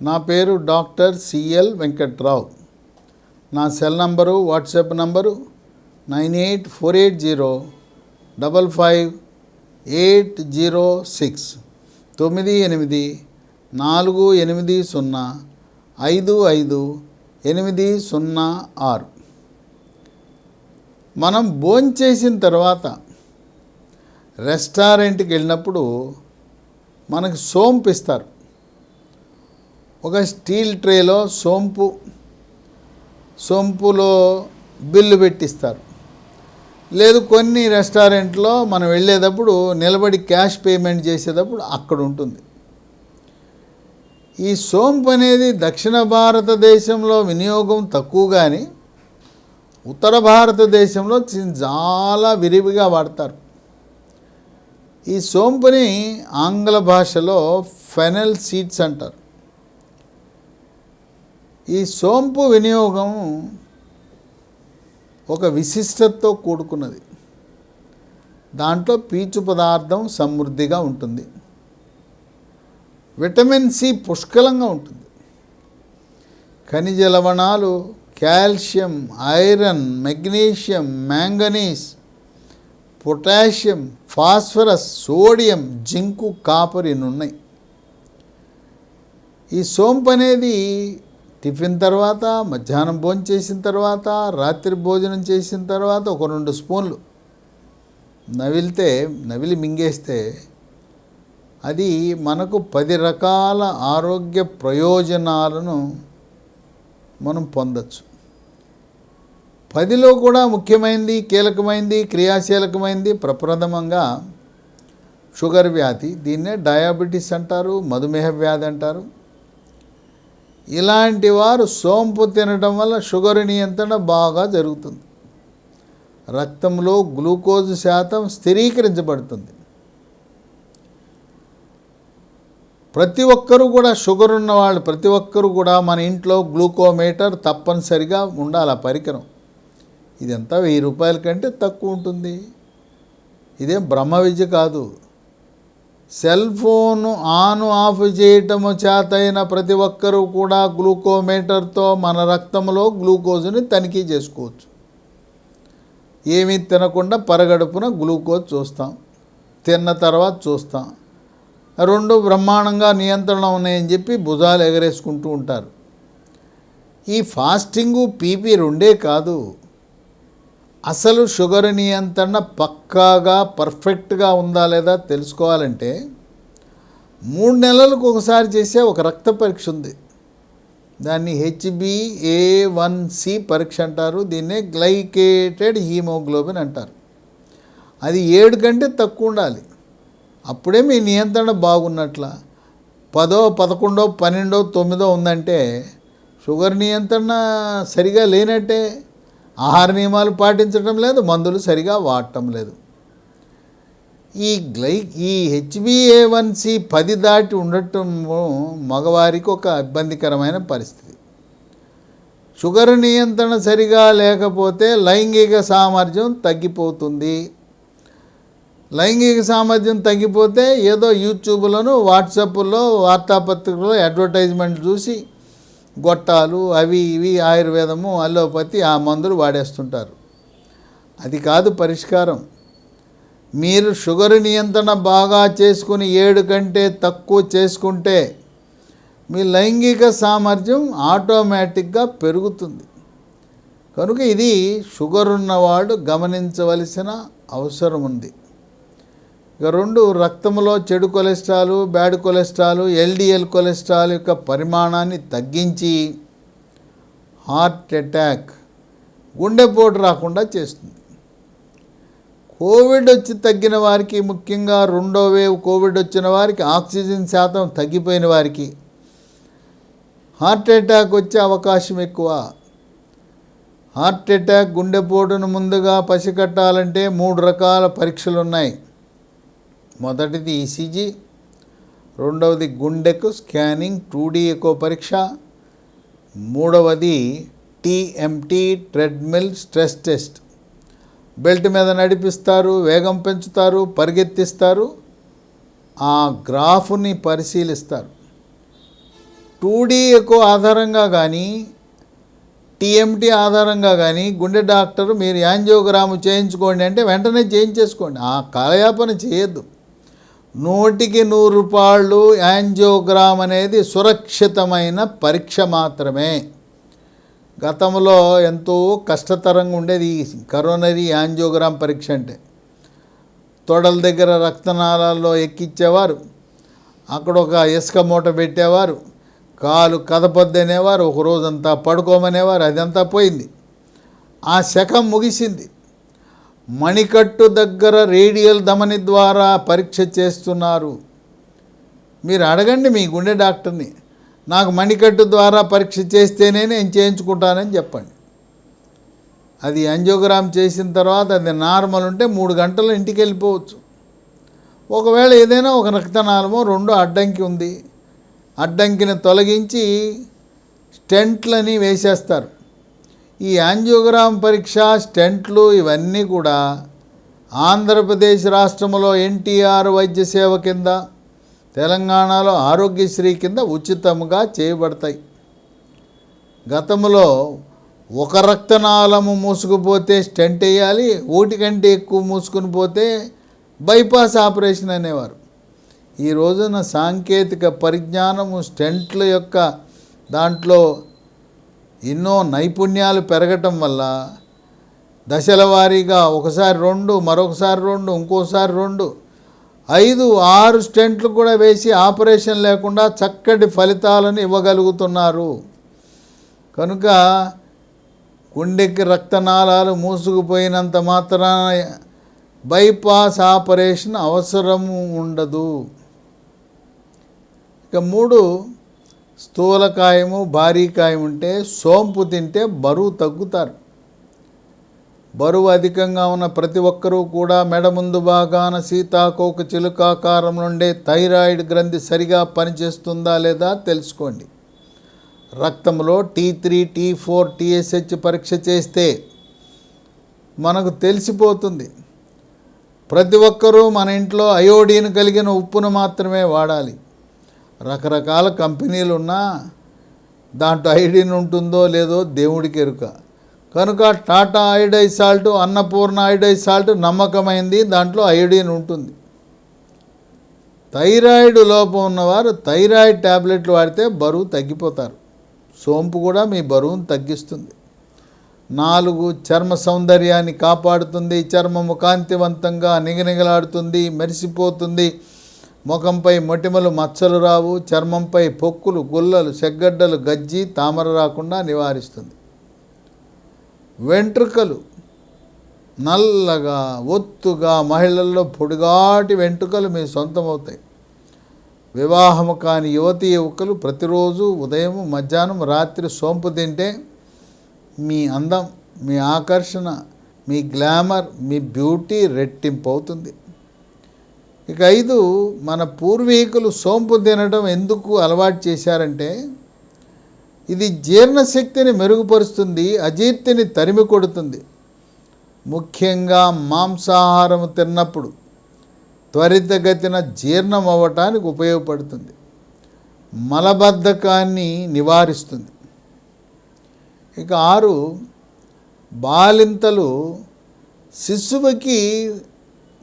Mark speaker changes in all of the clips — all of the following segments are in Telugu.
Speaker 1: నా పేరు డాక్టర్ సిఎల్ వెంకట్రావు. నా cell number WhatsApp number nine eight four eight zero double five eight zero six తొమ్మిది ఎనిమిది నాలుగు ఎనిమిది సున్నా ఐదు ఐదు ఎనిమిది సున్నా ఆరు. మనం భోంచేసిన తర్వాత రెస్టారెంట్కి వెళ్ళినప్పుడు మనకు సోంపు ఇస్తారు ఒక స్టీల్ ట్రేలో సోంపు సోంపులో బిల్లు పెట్టిస్తారు. లేదు కొన్ని రెస్టారెంట్లో మనం వెళ్ళేటప్పుడు నిలబడి క్యాష్ పేమెంట్ చేసేటప్పుడు అక్కడ ఉంటుంది. ఈ సోంపు అనేది దక్షిణ భారతదేశంలో వినియోగం తక్కువ కానీ ఉత్తర భారతదేశంలో చాలా విరివిగా వాడతారు. ఈ సోంపుని ఆంగ్ల భాషలో ఫెనల్ సీడ్స్ అంటారు. ఈ సోంపు వినియోగం ఒక విశిష్టతతో కూడుకున్నది. దాంట్లో పీచు పదార్థం సమృద్ధిగా ఉంటుంది. విటమిన్ సి పుష్కలంగా ఉంటుంది. ఖనిజ లవణాలు calcium iron magnesium manganese potassium phosphorus sodium zinc copper ఇన్నున్నాయి ఈ సోంపు అనేది టిఫిన్ తర్వాత మధ్యాహ్నం భోజనం చేసిన తర్వాత రాత్రి భోజనం చేసిన తర్వాత ఒక రెండు స్పూన్లు నవిలితే నవిలి మింగేస్తే అది మనకు పది రకాల ఆరోగ్య ప్రయోజనాలను మనం పొందచ్చు. పదిలో కూడా ముఖ్యమైనది కీలకమైనది క్రియాశీలకమైనది ప్రప్రథమంగా షుగర్ వ్యాధి. దీన్నే డయాబెటీస్ అంటారు మధుమేహ వ్యాధి అంటారు. ఇలాంటి వారు సోంపు తినడం వల్ల షుగర్ నియంత్రణ బాగా జరుగుతుంది. రక్తంలో గ్లూకోజ్ శాతం స్థిరీకరించబడుతుంది. ప్రతి ఒక్కరూ కూడా షుగర్ ఉన్న వాళ్ళు ప్రతి ఒక్కరూ కూడా మన ఇంట్లో గ్లూకోమీటర్ తప్పనిసరిగా ఉండాలి ఆ పరికరం. ఇదంతా వెయ్యి రూపాయల కంటే తక్కువ ఉంటుంది. ఇదేం బ్రహ్మ విద్య కాదు. సెల్ ఫోను ఆన్ ఆఫ్ చేయటము చేతైన ప్రతి ఒక్కరూ కూడా గ్లూకోమీటర్తో మన రక్తంలో గ్లూకోజ్ని తనిఖీ చేసుకోవచ్చు. ఏమీ తినకుండా పరగడుపున గ్లూకోజ్ చూస్తాం. తిన్న తర్వాత చూస్తాం. రెండు బ్రహ్మాండంగా నియంత్రణ ఉన్నాయని చెప్పి భుజాలు ఎగరేసుకుంటూ ఉంటారు. ఈ ఫాస్టింగు పీపీ రెండే కాదు. అసలు షుగర్ నియంత్రణ పక్కాగా పర్ఫెక్ట్గా ఉందా లేదా తెలుసుకోవాలంటే మూడు నెలలకు ఒకసారి చేసే ఒక రక్త పరీక్ష ఉంది. దాన్ని హెచ్బిఏ వన్ సి పరీక్ష అంటారు. దీన్నే గ్లైకేటెడ్ హీమోగ్లోబిన్ అంటారు. అది ఏడు కంటే తక్కువ ఉండాలి. అప్పుడే మీ నియంత్రణ బాగున్నట్ల పదో పదకొండో పన్నెండో తొమ్మిదో ఉందంటే షుగర్ నియంత్రణ సరిగా లేనట్టే ఆహార నియమాలు పాటించడం లేదు మందులు సరిగా వాడటం లేదు. ఈ గ్లై ఈ హెచ్బిఏ వన్ సి పది దాటి ఉండటం మగవారికి ఒక ఇబ్బందికరమైన పరిస్థితి. షుగర్ నియంత్రణ సరిగా లేకపోతే లైంగిక సామర్థ్యం తగ్గిపోతుంది. లైంగిక సామర్థ్యం తగ్గిపోతే ఏదో యూట్యూబ్లోను వాట్సాప్లో వార్తాపత్రికలో అడ్వర్టైజ్మెంట్ చూసి గొట్టాలు అవి ఇవి ఆయుర్వేదము అల్లోపతి ఆ మందులు వాడేస్తుంటారు. అది కాదు పరిష్కారం. మీరు షుగర్ నియంత్రణ బాగా చేసుకుని ఏడు కంటే తక్కువ చేసుకుంటే మీ లైంగిక సామర్థ్యం ఆటోమేటిక్గా పెరుగుతుంది. కనుక ఇది షుగర్ ఉన్నవాడు గమనించవలసిన అవసరం ఉంది. ఇక రెండు రక్తంలో చెడు cholesterol bad cholesterol LDL cholesterol యొక్క పరిమాణాన్ని తగ్గించి హార్ట్ అటాక్ గుండెపోటు రాకుండా చేస్తుంది. కోవిడ్ వచ్చి తగ్గిన వారికి ముఖ్యంగా రెండో వేవ్ కోవిడ్ వచ్చిన వారికి ఆక్సిజన్ శాతం తగ్గిపోయిన వారికి హార్ట్ అటాక్ వచ్చే అవకాశం ఎక్కువ. హార్ట్ అటాక్ గుండెపోటును ముందుగా పసికట్టాలంటే మూడు రకాల పరీక్షలు ఉన్నాయి మొదటిది ఈసీజీ రెండవది గుండెకు స్కానింగ్ టూ డీ ఎకో పరీక్ష మూడవది TMT treadmill stress test. Belt మీద నడిపిస్తారు వేగం పెంచుతారు పరిగెత్తిస్తారు ఆ గ్రాఫ్ని పరిశీలిస్తారు. టూ డీ ఎకో ఆధారంగా కానీ టీఎంటీ ఆధారంగా కానీ గుండె డాక్టర్ మీరు యాంజియోగ్రామ్ చేయించుకోండి అంటే వెంటనే చేయించేసుకోండి. ఆ కాలయాపన చేయొద్దు. నూటికి నూరు రూపాయలు యాంజియోగ్రామ్ అనేది సురక్షితమైన పరీక్ష మాత్రమే. గతంలో ఎంతో కష్టతరంగా ఉండేది ఈ కరోనరీ యాంజియోగ్రామ్ పరీక్ష అంటే. తొడల దగ్గర రక్తనాళాల్లో ఎక్కించేవారు అక్కడ ఒక ఇసుక మూట పెట్టేవారు కాలు కదపొద్దనేవారు ఒక రోజంతా పడుకోమనేవారు అదంతా పోయింది. ఆ శకం ముగిసింది. మణికట్టు దగ్గర రేడియల్ ధమని ద్వారా పరీక్ష చేస్తున్నారు. మీరు అడగండి మీ గుండె డాక్టర్ని. నాకు మణికట్టు ద్వారా పరీక్ష చేస్తేనే నేను చేయించుకుంటానని చెప్పండి. అది యాంజియోగ్రామ్ చేసిన తర్వాత అది నార్మల్ ఉంటే మూడు గంటలు ఇంటికి వెళ్ళిపోవచ్చు. ఒకవేళ ఏదైనా ఒక రక్తనాళమో రెండు అడ్డంకి ఉంది. అడ్డంకిని తొలగించి స్టెంట్లని వేసేస్తారు. ఈ యాంజియోగ్రామ్ పరీక్ష స్టెంట్లు ఇవన్నీ కూడా ఆంధ్రప్రదేశ్ రాష్ట్రంలో ఎన్టీఆర్ వైద్య సేవ కింద తెలంగాణలో ఆరోగ్యశ్రీ కింద ఉచితంగా చేయబడతాయి. గతంలో ఒక రక్తనాళము మూసుకుపోతే స్టెంట్ వేయాలి ఒకటి కంటే ఎక్కువ మూసుకుని పోతే బైపాస్ ఆపరేషన్ అనేవారు. ఈ రోజున సాంకేతిక పరిజ్ఞానము స్టెంట్ల యొక్క దాంట్లో ఎన్నో నైపుణ్యాలు పెరగటం వల్ల దశల వారీగా ఒకసారి రెండు మరొకసారి రెండు ఇంకోసారి రెండు ఐదు ఆరు స్టెంట్లు కూడా వేసి ఆపరేషన్ లేకుండా చక్కటి ఫలితాలను ఇవ్వగలుగుతున్నారు. కనుక గుండెకి రక్తనాళాలు మూసుకుపోయినంత మాత్రాన బైపాస్ ఆపరేషన్ అవసరము ఉండదు. ఇక మూడు స్థూలకాయము భారీకాయం ఉంటే సోంపు తింటే బరువు తగ్గుతారు. బరువు అధికంగా ఉన్న ప్రతి ఒక్కరూ కూడా మెడ ముందు భాగాన సీతాకోక చిలుకాకారం నుండే థైరాయిడ్ గ్రంథి సరిగా పనిచేస్తుందా లేదా తెలుసుకోండి. రక్తంలో T three T four TSH పరీక్ష చేస్తే మనకు తెలిసిపోతుంది. ప్రతి ఒక్కరూ మన ఇంట్లో అయోడీన్ కలిగిన ఉప్పును మాత్రమే వాడాలి. రకరకాల కంపెనీలు ఉన్నా దాంట్లో ఐడిన్ ఉంటుందో లేదో దేవుడికి ఎరుక. కనుక టాటా ఐడై సాల్ట్ అన్నపూర్ణ ఐడై సాల్ట్ నమ్మకమైంది దాంట్లో ఐడిన్ ఉంటుంది. థైరాయిడ్ లోపం ఉన్నవారు థైరాయిడ్ ట్యాబ్లెట్లు వాడితే బరువు తగ్గిపోతారు. సోంపు కూడా మీ బరువును తగ్గిస్తుంది. నాలుగు చర్మ సౌందర్యాన్ని కాపాడుతుంది చర్మము కాంతివంతంగా నిగనిగలాడుతుంది మెరిసిపోతుంది ముఖంపై మొటిమలు మచ్చలు రావు చర్మంపై పొక్కులు గుల్లలు సెగ్గడ్డలు గజ్జి తామర రాకుండా నివారిస్తుంది. వెంట్రుకలు నల్లగా ఒత్తుగా మహిళల్లో పొడిగాటి వెంట్రుకలు మీ సొంతమవుతాయి. వివాహము కాని యువతి యువకులు ప్రతిరోజు ఉదయం మధ్యాహ్నం రాత్రి సోంపు తింటే మీ అందం మీ ఆకర్షణ మీ గ్లామర్ మీ బ్యూటీ రెట్టింపు అవుతుంది ఇక ఐదు మన పూర్వీకులు సోంపు తినడం ఎందుకు అలవాటు చేశారంటే ఇది జీర్ణశక్తిని మెరుగుపరుస్తుంది అజీర్తిని తరిమి కొడుతుంది. ముఖ్యంగా మాంసాహారం తిన్నప్పుడు త్వరితగతిన జీర్ణం అవ్వటానికి ఉపయోగపడుతుంది. మలబద్ధకాన్ని నివారిస్తుంది. ఇక ఆరు బాలింతలు శిశువుకి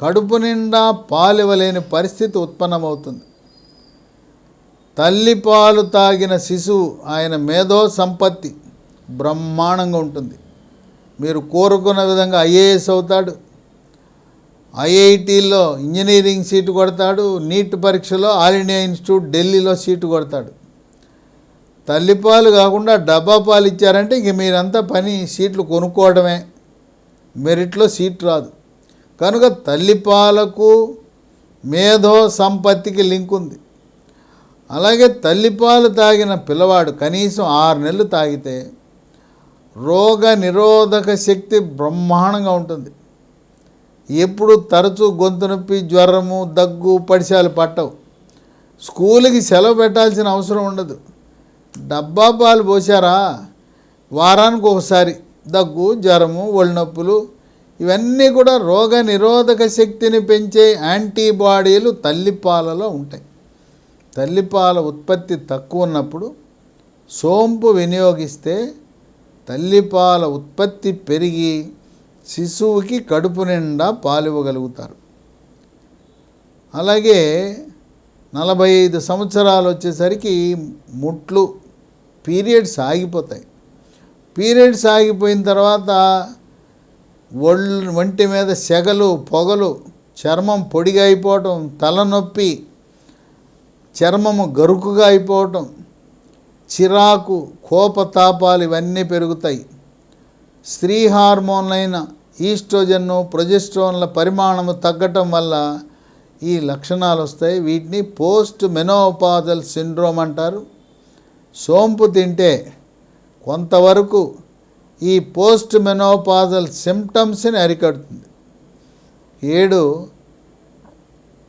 Speaker 1: కడుపు నిండా పాలివ్వలేని పరిస్థితి ఉత్పన్నమవుతుంది. తల్లి పాలు తాగిన శిశువు ఆయన మేధో సంపత్తి బ్రహ్మాండంగా ఉంటుంది. మీరు కోరుకున్న విధంగా ఐఏఎస్ అవుతాడు. ఐఐటీలో ఇంజనీరింగ్ సీటు కొడతాడు. నీట్ పరీక్షలో ఆల్ ఇండియా ఇన్స్టిట్యూట్ ఢిల్లీలో సీటు కొడతాడు. తల్లిపాలు కాకుండా డబ్బా పాలు ఇచ్చారంటే ఇంక మీరంతా పని సీట్లు కొనుక్కోవడమే. మెరిట్లో సీట్ రాదు. కనుక తల్లిపాలకు మేధో సంపత్తికి లింక్ ఉంది. అలాగే తల్లిపాలు తాగిన పిల్లవాడు కనీసం ఆరు నెలలు తాగితే రోగ నిరోధక శక్తి బ్రహ్మాండంగా ఉంటుంది. ఎప్పుడు తరచూ గొంతు నొప్పి జ్వరము దగ్గు పడిశాలు పట్టవు. స్కూల్కి సెలవు పెట్టాల్సిన అవసరం ఉండదు. డబ్బా పాలు పోసారా వారానికి ఒకసారి. దగ్గు జ్వరము ఒళ్ళు నొప్పులు ఇవన్నీ కూడా రోగ నిరోధక శక్తిని పెంచే యాంటీబాడీలు తల్లిపాలలో ఉంటాయి. తల్లిపాల ఉత్పత్తి తక్కువ ఉన్నప్పుడు సోంపు వినియోగిస్తే తల్లిపాల ఉత్పత్తి పెరిగి శిశువుకి కడుపు నిండా పాలివ్వగలుగుతారు. అలాగే నలభై ఐదు సంవత్సరాలు వచ్చేసరికి ముట్లు పీరియడ్స్ ఆగిపోతాయి. పీరియడ్స్ ఆగిపోయిన తర్వాత ఒళ్ళు వంటి మీద సెగలు పొగలు చర్మం పొడిగా అయిపోవటం తలనొప్పి చర్మము గరుకుగా అయిపోవటం చిరాకు కోపతాపాలు ఇవన్నీ పెరుగుతాయి. స్త్రీ హార్మోన్లైన ఈస్ట్రోజన్ను ప్రొజెస్ట్రోన్ల పరిమాణము తగ్గటం వల్ల ఈ లక్షణాలు వస్తాయి. వీటిని పోస్ట్ మెనోపాజల్ సిండ్రోమ్ అంటారు. సోంపు తింటే కొంతవరకు ఈ పోస్ట్ మెనోపాజల్ సిమ్టమ్స్ని అరికడుతుంది. ఏడు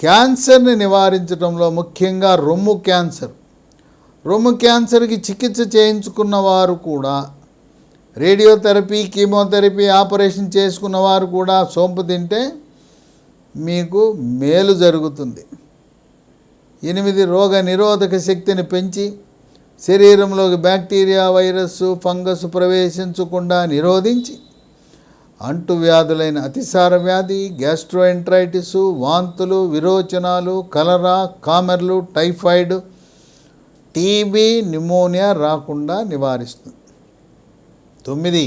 Speaker 1: క్యాన్సర్ని నివారించడంలో ముఖ్యంగా రొమ్ము క్యాన్సర్. రొమ్ము క్యాన్సర్కి చికిత్స చేయించుకున్న వారు కూడా రేడియోథెరపీ కీమోథెరపీ ఆపరేషన్ చేసుకున్న వారు కూడా సోంపు తింటే మీకు మేలు జరుగుతుంది. ఎనిమిది రోగ నిరోధక శక్తిని పెంచి శరీరంలోకి బ్యాక్టీరియా వైరస్ ఫంగస్ ప్రవేశించకుండా నిరోధించి అంటువ్యాధులైన అతిసార వ్యాధి గ్యాస్ట్రోఎంట్రైటిస్ వాంతులు విరోచనాలు కలరా కామెర్లు టైఫాయిడ్ టీబీ న్యూమోనియా రాకుండా నివారిస్తుంది. తొమ్మిది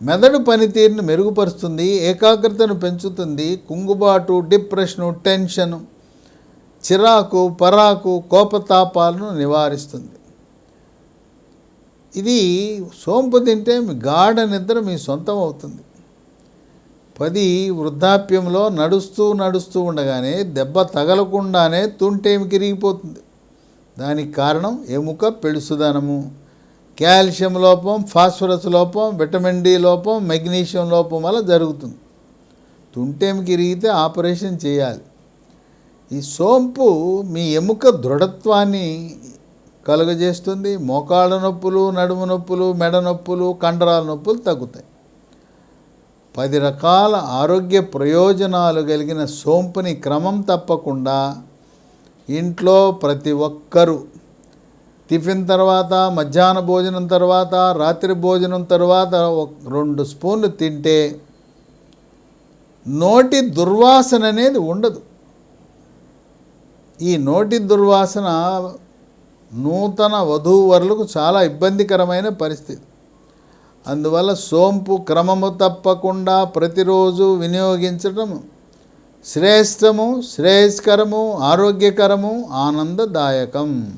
Speaker 1: మెదడు పనితీరును మెరుగుపరుస్తుంది ఏకాగ్రతను పెంచుతుంది కుంగుబాటు డిప్రెషను టెన్షను చిరాకు పరాకు కోపతాపాలను నివారిస్తుంది. ఇది సోంపు తింటే మీ గాఢ నిద్ర మీ సొంతం అవుతుంది. పది వృద్ధాప్యంలో నడుస్తూ నడుస్తూ ఉండగానే దెబ్బ తగలకుండానే తుంటేమి కిరిగిపోతుంది. దానికి కారణం ఎముక పెళుసుదనము కాల్షియం లోపం ఫాస్ఫరస్ లోపం విటమిన్ డి లోపం మెగ్నీషియం లోపం వల్ల జరుగుతుంది. తుంటేమి కిరిగితే ఆపరేషన్ చేయాలి. ఈ సోంపు మీ ఎముక దృఢత్వాన్ని కలుగజేస్తుంది. మోకాళ్ళ నొప్పులు నడుము నొప్పులు మెడ నొప్పులు కండరాల నొప్పులు తగ్గుతాయి. పది రకాల ఆరోగ్య ప్రయోజనాలు కలిగిన సోంపుని క్రమం తప్పకుండా ఇంట్లో ప్రతి ఒక్కరూ టిఫిన్ తర్వాత మధ్యాహ్న భోజనం తర్వాత రాత్రి భోజనం తర్వాత రెండు స్పూన్లు తింటే నోటి దుర్వాసన అనేది ఉండదు. ఈ నోటి దుర్వాసన నూతన వధూవరులకు చాలా ఇబ్బందికరమైన పరిస్థితి. అందువల్ల సోంపు క్రమము తప్పకుండా ప్రతిరోజు వినియోగించడం శ్రేష్టము శ్రేయస్కరము ఆరోగ్యకరము ఆనందదాయకం.